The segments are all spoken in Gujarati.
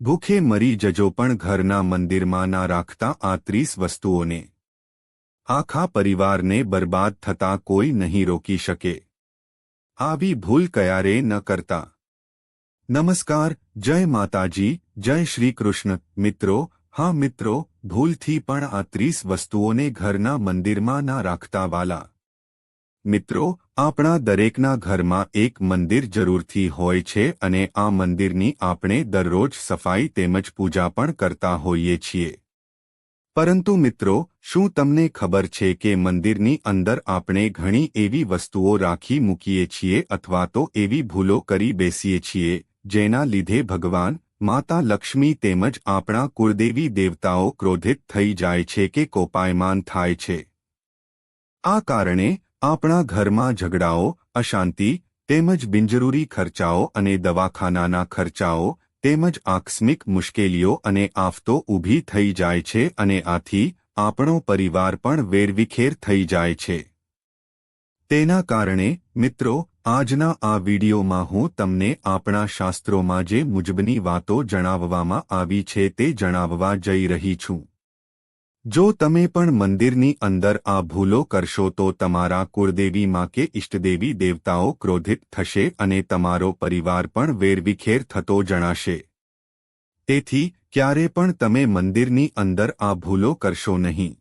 ભૂખે મરી જજો પણ ઘરના મંદિરમાં ના રાખતા આ ત્રીસ વસ્તુઓને. આખા પરિવારને બરબાદ થતા કોઈ નહીં રોકી શકે. આવી ભૂલ કયારે ન કરતા. નમસ્કાર, જય માતાજી, જય શ્રી કૃષ્ણ. મિત્રો, હા મિત્રો, ભૂલથી પણ આ ત્રીસ વસ્તુઓને ઘરના મંદિરમાં ના રાખતા વાલા મિત્રો, આપણા દરેકના ઘરમાં એક મંદિર જરૂરથી હોય છે અને આ મંદિરની આપણે દરરોજ સફાઈ તેમજ પૂજા પણ કરતા હોઈએ છીએ. પરંતુ મિત્રો, શું તમને ખબર છે કે મંદિરની અંદર આપણે ઘણી એવી વસ્તુઓ રાખી મૂકીએ છીએ અથવા તો એવી ભૂલો કરી બેસીએ છીએ, જેના લીધે ભગવાન, માતા લક્ષ્મી તેમજ આપણા કુળદેવી દેવતાઓ ક્રોધિત થઈ જાય છે કે કોપાયમાન થાય છે? આ કારણે આપણા ઘરમાં ઝઘડાઓ, અશાંતિ, તેમજ બિનજરૂરી ખર્ચાઓ અને દવાખાનાના ખર્ચાઓ, તેમજ આકસ્મિક મુશ્કેલીઓ અને આફતો ઊભી થઈ જાય છે અને આથી આપણો પરિવાર પણ વેરવિખેર થઈ જાય છે. તેના કારણે, મિત્રો, આજના આ વિડીયોમાં હું તમને આપણા શાસ્ત્રોમાં જે મુજબની વાતો જણાવવામાં આવી છે તે જણાવવા જઈ રહી છું. જો તમે પણ મંદિરની અંદર આ ભૂલો કરશો તો તમારા કુળદેવીમાં કે ઇષ્ટદેવી દેવતાઓ ક્રોધિત થશે અને તમારો પરિવાર પણ વેરવિખેર થતો જણાશે. તેથી, ક્યારે પણ તમે મંદિરની અંદર આ ભૂલો કરશો નહીં.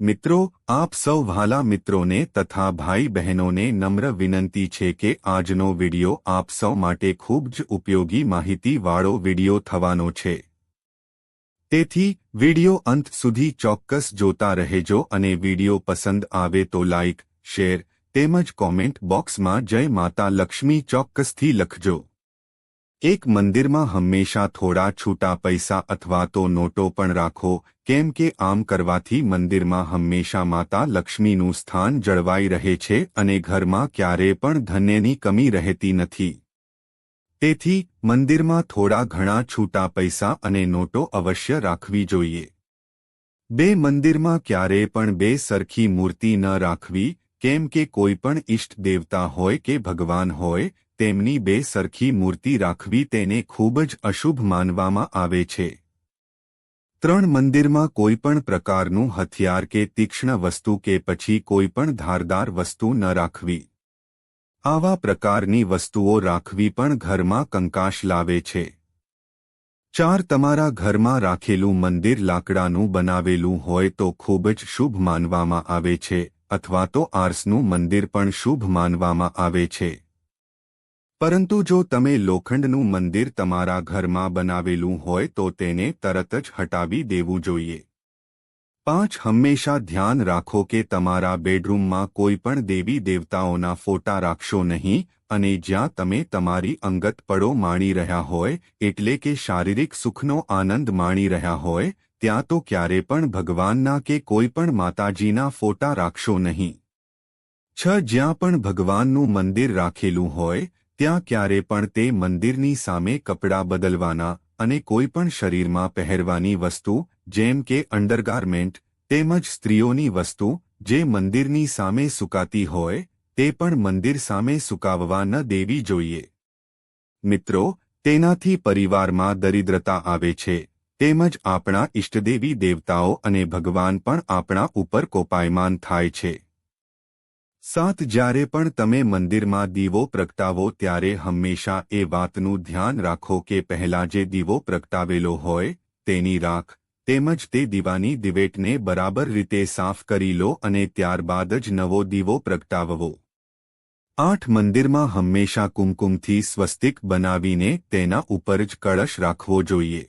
મિત્રો, આપ સૌ વાલા મિત્રોને તથા ભાઈ બહેનોને નમ્ર વિનંતી છે કે આજનો વિડિયો આપ સૌ માટે ખૂબ જ ઉપયોગી માહિતીવાળો વિડિયો થવાનો છે. તેથી વિડિયો અંત સુધી ચોક્કસ જોતા રહેજો અને વિડિયો પસંદ આવે તો લાઇક શેર, તેમજ કોમેન્ટ બોક્સમાં જય માતા લક્ષ્મી ચોક્કસથી લખજો. એક મંદિરમાં હંમેશા થોડા છૂટા પૈસા અથવા તો નોટો પણ રાખો, કેમ કે આમ કરવાથી મંદિરમાં હંમેશા માતા લક્ષ્મીનું સ્થાન જળવાઈ રહે છે અને ઘરમાં ક્યારે પણ ધન્યની કમી રહેતી નથી. તેથી મંદિરમાં થોડા ઘણા છૂટા પૈસા અને નોટો અવશ્ય રાખવી જોઈએ. બે મંદિરમાં ક્યારેય પણ બે સરખી મૂર્તિ ન રાખવી, કેમ કે કોઈ પણ ઇષ્ટ દેવતા હોય કે ભગવાન હોય, તેમની બે સરખી મૂર્તિ રાખવી તેને ખૂબ જ અશુભ માનવામાં આવે છે. ત્રણ મંદિરમાં કોઈ પણ પ્રકારનું હથિયાર કે તીક્ષ્ણ વસ્તુ કે પછી કોઈ પણ ધારદાર વસ્તુ ન રાખવી. આવા પ્રકારની વસ્તુઓ રાખવી પણ ઘરમાં કંકાશ લાવે છે. ચાર તમારા ઘરમાં રાખેલું મંદિર લાકડાનું બનાવેલું હોય તો ખૂબ જ શુભ માનવામાં આવે છે, અથવા તો આર્સનું મંદિર પણ શુભ માનવામાં આવે છે. પરંતુ જો તમે લોખંડનું મંદિર તમારા ઘરમાં બનાવેલું હોય તો તેને તરત જ હટાવી દેવું જોઈએ. પાંચ હંમેશા ધ્યાન રાખો કે તમારા બેડરૂમમાં કોઈ પણ દેવી દેવતાઓના ફોટા રાખશો નહીં અને જ્યાં તમે તમારી અંગત પડો માણી રહ્યા હોય, એટલે કે શારીરિક સુખનો આનંદ માણી રહ્યા હોય, ત્યાં તો ક્યારે પણ ભગવાનના કે કોઈ પણ માતાજીના ફોટા રાખશો નહીં. છ, જ્યાં પણ ભગવાનનું મંદિર રાખેલું હોય, ત્યાં ક્યારે પણ તે મંદિરની સામે કપડાં બદલવાના અને કોઈ પણ શરીરમાં પહેરવાની વસ્તુ જેમ કે અંડરગાર્મેન્ટ તેમજ સ્ત્રીઓની વસ્તુ, જે મંદિરની સામે સુકાતી હોય, તે પણ મંદિર સામે સુકાવવા ન દેવી જોઈએ. મિત્રો, તેનાથી પરિવારમાં દરિદ્રતા આવે છે, તેમજ આપણા ઇષ્ટદેવી દેવતાઓ અને ભગવાન પણ આપણા ઉપર કોપાયમાન થાય છે. સાત, જ્યારે પણ તમે મંદિરમાં દીવો પ્રગટાવો ત્યારે હંમેશા એ વાતનું ધ્યાન રાખો કે પહેલા જે દીવો પ્રગટાવેલો હોય, તેની રાખ તેમજ તે દીવાની દિવેટને બરાબર રીતે સાફ કરી લો અને ત્યારબાદ જ નવો દીવો પ્રગટાવવો. આઠ મંદિરમાં હંમેશા કુમકુમથી સ્વસ્તિક બનાવીને તેના ઉપર જ કળશ રાખવો જોઈએ.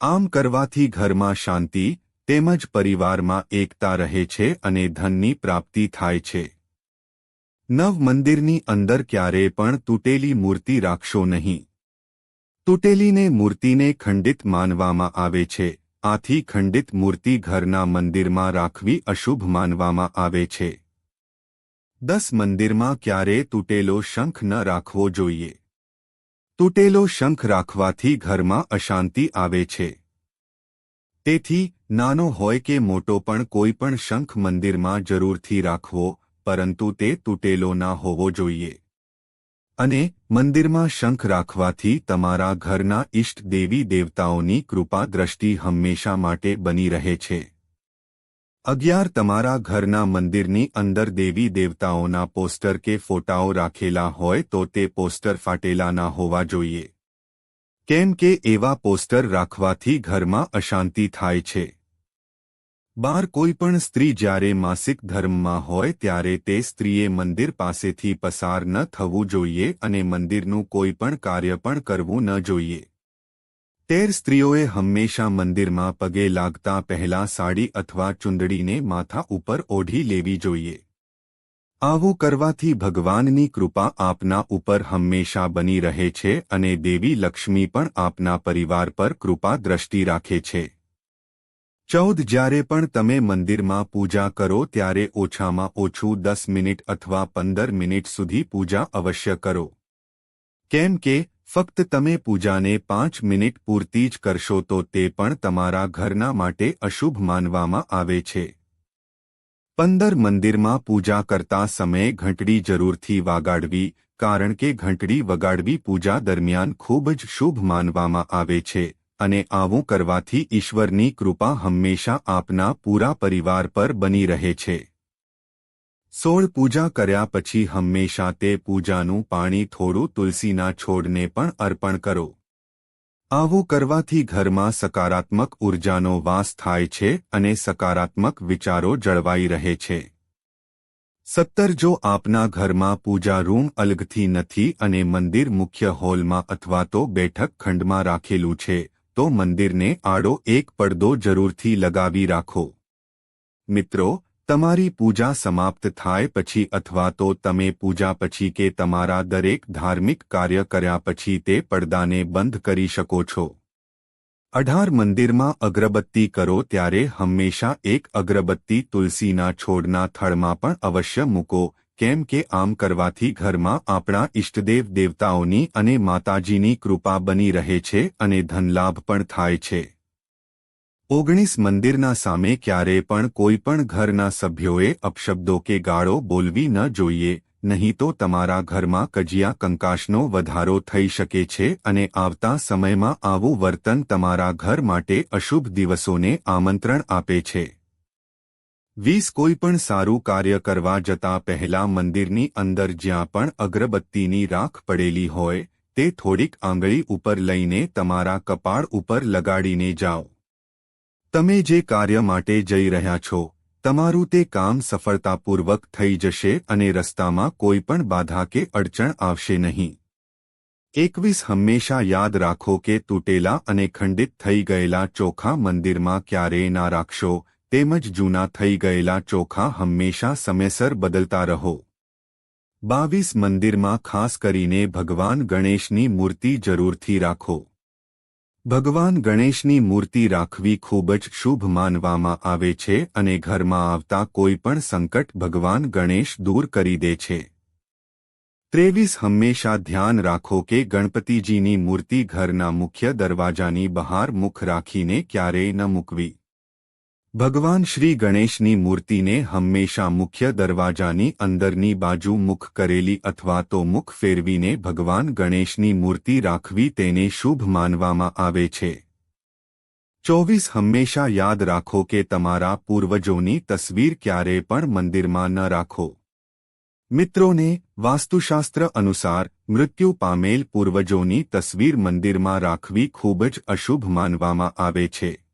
આમ કરવાથી ઘરમાં શાંતિ, તેમજ પરિવારમાં એકતા રહે છે અને ધનની પ્રાપ્તિ થાય છે. નવ મંદિરની અંદર ક્યારેય પણ તૂટેલી મૂર્તિ રાખશો નહીં. તૂટેલીને મૂર્તિને ખંડિત માનવામાં આવે છે. આથી ખંડિત મૂર્તિ ઘરના મંદિરમાં રાખવી અશુભ માનવામાં આવે છે. દસ મંદિરમાં ક્યારે તૂટેલો શંખ ન રાખવો જોઈએ. તૂટેલો શંખ રાખવાથી ઘરમાં અશાંતિ આવે છે. તેથી, નાનો હોય કે મોટો પણ કોઈ પણ શંખ મંદિરમાં જરૂરથી રાખવો, પરંતુ તે તૂટેલો ના હોવો જોઈએ. અને મંદિરમાં શંખ રાખવાથી તમારા ઘરના ઇષ્ટ દેવી દેવતાઓની કૃપા દ્રષ્ટિ હંમેશા માટે બની રહે છે. અગિયાર તમારા ઘરના મંદિરની અંદર દેવી દેવતાઓના પોસ્ટર કે ફોટાઓ રાખેલા હોય તો તે પોસ્ટર ફાટેલા ના હોવા જોઈએ. કેમ કે એવા પોસ્ટર રાખવાથી ઘરમાં અશાંતિ થાય છે. બાર કોઈ પણ સ્ત્રી જ્યારે માસિક ધર્મમાં હોય ત્યારે તે સ્ત્રીએ મંદિર પાસેથી પસાર ન થવું જોઈએ અને મંદિરનું કોઈ પણ કાર્ય પણ કરવું ન જોઈએ. તેર સ્ત્રીઓએ હંમેશા મંદિરમાં પગે લાગતા પહેલા સાડી અથવા ચુંદડીને માથા ઉપર ઓઢી લેવી જોઈએ. આવું કરવાથી ભગવાનની કૃપા આપના ઉપર હંમેશા બની રહે છે અને દેવી લક્ષ્મી પણ આપના પરિવાર પર કૃપા દ્રષ્ટિ રાખે છે. ચૌદ જ્યારે પણ તમે મંદિરમાં પૂજા કરો ત્યારે ઓછામાં ઓછું દસ મિનિટ અથવા પંદર મિનિટ સુધી પૂજા અવશ્ય કરો. કેમ કે, ફક્ત તમે પૂજાને પાંચ મિનિટ પૂરતી જ કરશો તો તે પણ તમારા ઘરના માટે અશુભ માનવામાં આવે છે. પંદર મંદિરમાં પૂજા કરતા સમયે ઘંટડી જરૂરથી વાગાડવી, કારણ કે ઘંટડી વગાડવી પૂજા દરમિયાન ખૂબ જ શુભ માનવામાં આવે છે. અને આવું કરવાથી ઈશ્વરની કૃપા હંમેશા આપના પૂરા પરિવાર પર બની રહે છે. સોળ પૂજા કર્યા પછી હંમેશા તે પૂજાનું પાણી થોડું તુલસીના છોડને પણ અર્પણ કરો. આવું કરવાથી ઘરમાં સકારાત્મક ઉર્જાનો વાસ થાય છે અને સકારાત્મક વિચારો જળવાઈ રહે છે. સત્તર જો આપના ઘરમાં પૂજા રૂમ અલગથી નથી અને મંદિર મુખ્ય હોલમાં અથવા તો બેઠક ખંડમાં રાખેલું છે તો મંદિરને આડો એક પડદો જરૂરથી લગાવી રાખો. મિત્રો, તમારી પૂજા સમાપ્ત થાય પછી અથવા તો તમે પૂજા પછી કે તમારા દરેક ધાર્મિક કાર્ય કર્યા પછી તે પડદાને બંધ કરી શકો છો. અઢાર મંદિરમાં અગરબત્તી કરો ત્યારે હંમેશા એક અગરબત્તી તુલસીના છોડના થળમાં પણ અવશ્ય મૂકો. કેમ કે આમ કરવાથી ઘરમાં આપણા ઇષ્ટદેવ દેવતાઓની અને માતાજીની કૃપા બની રહે છે અને ધનલાભ પણ થાય છે. ઓગણીસ મંદિરના સામે ક્યારે પણ કોઈ પણ ઘરના સભ્યોએ અપશબ્દો કે ગાળો બોલવી ન જોઈએ, નહીં તો તમારા ઘરમાં કજિયા કંકાશનો વધારો થઈ શકે છે અને આવતા સમયમાં આવું વર્તન તમારા ઘર માટે અશુભ દિવસોને આમંત્રણ આપે છે. વીસ કોઈ પણ સારું કાર્ય કરવા જતા પહેલા મંદિરની અંદર જ્યાં પણ અગરબત્તીની રાખ પડેલી હોય, તે થોડીક આંગળી ઉપર લઈને તમારા કપાળ ઉપર લગાડીને જાઓ. તમે જે કાર્ય માટે જઈ રહ્યા છો, તમારું તે કામ સફળતાપૂર્વક થઈ જશે અને રસ્તામાં કોઈ પણ બાધા કે અડચણ આવશે નહીં. એકવીસ હંમેશા યાદ રાખો કે તૂટેલા અને ખંડિત થઈ ગયેલા ચોખા મંદિરમાં ક્યારેય ના રાખશો તેમજ જૂના થઈ ગયેલા ચોખા હંમેશા સમયસર બદલતા રહો. બાવીસ મંદિરમાં ખાસ કરીને ભગવાન ગણેશની મૂર્તિ જરૂરથી રાખો. ભગવાન ગણેશની મૂર્તિ રાખવી ખૂબ જ શુભ માનવામાં આવે છે અને ઘરમાં આવતા કોઈ પણ સંકટ ભગવાન ગણેશ દૂર કરી દે છે. ત્રેવીસ હંમેશા ધ્યાન રાખો કે ગણપતિજીની મૂર્તિ ઘરના મુખ્ય દરવાજાની બહાર મુખ રાખીને ક્યારેય ન મૂકવી. ભગવાન શ્રી ગણેશની મૂર્તિને હંમેશા મુખ્ય દરવાજાની અંદરની બાજુ મુખ કરેલી અથવા તો મુખ ફેરવીને ભગવાન ગણેશની મૂર્તિ રાખવી તેને શુભ માનવામાં આવે છે. ચોવીસ, હંમેશા યાદ રાખો કે તમારા પૂર્વજોની તસવીર ક્યારે પણ મંદિરમાં ન રાખો. મિત્રોને, વાસ્તુશાસ્ત્ર અનુસાર, મૃત્યુ પામેલ પૂર્વજોની તસવીર મંદિરમાં રાખવી ખૂબ જ અશુભ માનવામાં આવે છે.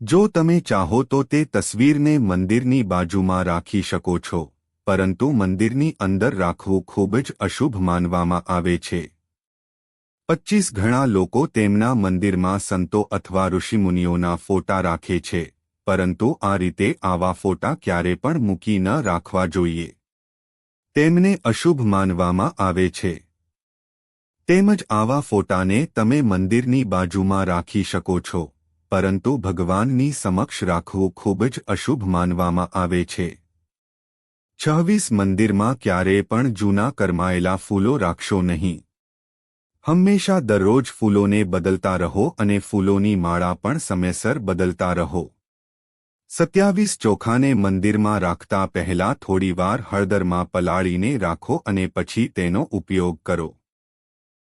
જો તમે ચાહો તો તે તસવીરને મંદિરની બાજુમાં રાખી શકો છો, પરંતુ મંદિરની અંદર રાખવું ખૂબ જ અશુભ માનવામાં આવે છે. પચ્ચીસ ઘણા લોકો તેમના મંદિરમાં સંતો અથવા ઋષિમુનિઓના ફોટા રાખે છે, પરંતુ આ રીતે આવા ફોટા ક્યારે પણ મૂકી ન રાખવા જોઈએ. તેમને અશુભ માનવામાં આવે છે. તેમજ આવા ફોટાને તમે મંદિરની બાજુમાં રાખી શકો છો. પરંતુ ભગવાનની સમક્ષ રાખવું ખૂબ જ અશુભ માનવામાં આવે છે. છવ્વીસ મંદિરમાં ક્યારેય પણ જૂના કરમાયેલા ફૂલો રાખશો નહીં. હંમેશા દરરોજ ફૂલોને બદલતા રહો અને ફૂલોની માળા પણ સમયસર બદલતા રહો. સત્યાવીસ ચોખાને મંદિરમાં રાખતા પહેલા થોડીવાર હળદરમાં પલાળીને રાખો અને પછી તેનો ઉપયોગ કરો.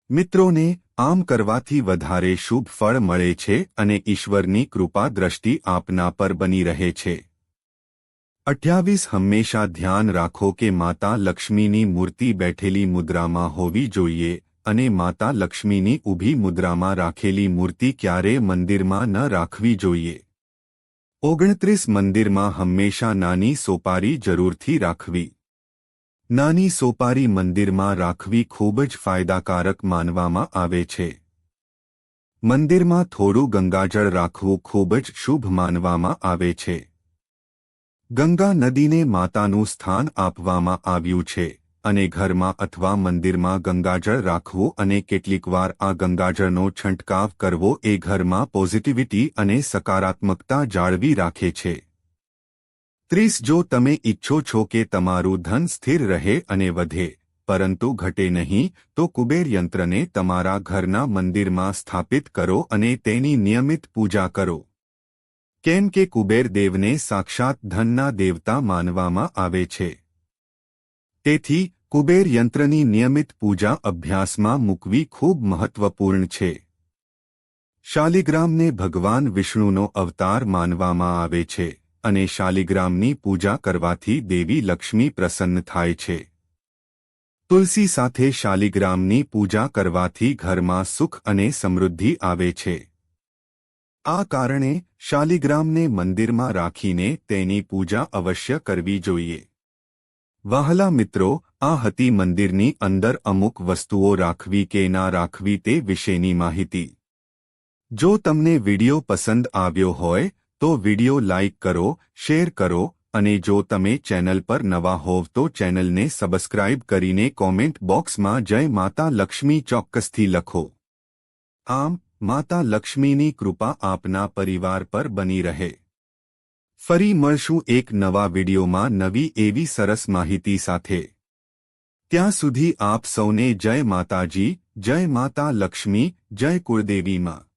મિત્રોને આમ કરવાથી વધારે શુભ ફળ મળે છે અને ઈશ્વરની કૃપા દ્રષ્ટિ આપના પર બની રહે છે. અઠ્યાવીસ, હંમેશા ધ્યાન રાખો કે માતા લક્ષ્મીની મૂર્તિ બેઠેલી મુદ્રામાં હોવી જોઈએ અને માતા લક્ષ્મીની ઊભી મુદ્રામાં રાખેલી મૂર્તિ ક્યારે મંદિરમાં ન રાખવી જોઈએ. ઓગણત્રીસ, મંદિરમાં હંમેશા નાની સોપારી જરૂરથી રાખવી. નાની સોપારી મંદિરમાં રાખવી ખૂબ જ ફાયદાકારક માનવામાં આવે છે. મંદિરમાં થોડું ગંગાજળ રાખવું ખૂબ જ શુભ માનવામાં આવે છે. ગંગા નદીને માતાનું સ્થાન આપવામાં આવ્યું છે અને ઘરમાં અથવા મંદિરમાં ગંગાજળ રાખવું અને કેટલીકવાર આ ગંગાજળનો છંટકાવ કરવો એ ઘરમાં પોઝિટિવિટી અને સકારાત્મકતા જાળવી રાખે છે. ત્રીસ જો તમે ઈચ્છો છો કે તમારું ધન સ્થિર રહે અને વધે, પરંતુ ઘટે નહીં, તો કુબેર યંત્રને તમારા ઘરના મંદિરમાં સ્થાપિત કરો અને તેની નિયમિત પૂજા કરો. કેમ કે કુબેર દેવને સાક્ષાત ધનના દેવતા માનવામાં આવે છે. તેથી કુબેર યંત્રની નિયમિત પૂજા અભ્યાસમાં મૂકવી ખૂબ મહત્વપૂર્ણ છે. શાલિગ્રામને ભગવાન વિષ્ણુનો અવતાર માનવામાં આવે છે. અને શાલિગ્રામની પૂજા કરવાથી દેવી લક્ષ્મી પ્રસન્ન થાય છે. તુલસી સાથે શાલિગ્રામની પૂજા કરવાથી ઘરમાં સુખ અને સમૃદ્ધિ આવે છે. આ કારણે શાલિગ્રામને મંદિરમાં રાખીને તેની પૂજા અવશ્ય કરવી જોઈએ. વાહલા મિત્રો, આ હતી મંદિરની અંદર અમુક વસ્તુઓ રાખવી કે ના રાખવી તે વિશેની માહિતી. જો તમને વિડિયો પસંદ આવ્યો હોય તો વિડિયો લાઇક કરો, શેર કરો અને જો તમે ચેનલ પર નવા હોવ તો ચેનલને સબસ્ક્રાઇબ કરીને કોમેન્ટ બોક્સમાં જય માતા લક્ષ્મી ચોક્કસથી લખો. આમ, માતા લક્ષ્મીની કૃપા આપના પરિવાર પર બની રહે. ફરી મળશું એક નવા વિડીયોમાં નવી એવી સરસ માહિતી સાથે. ત્યાં સુધી આપ સૌને જય માતાજી, જય માતા લક્ષ્મી, જય કુળદેવીમાં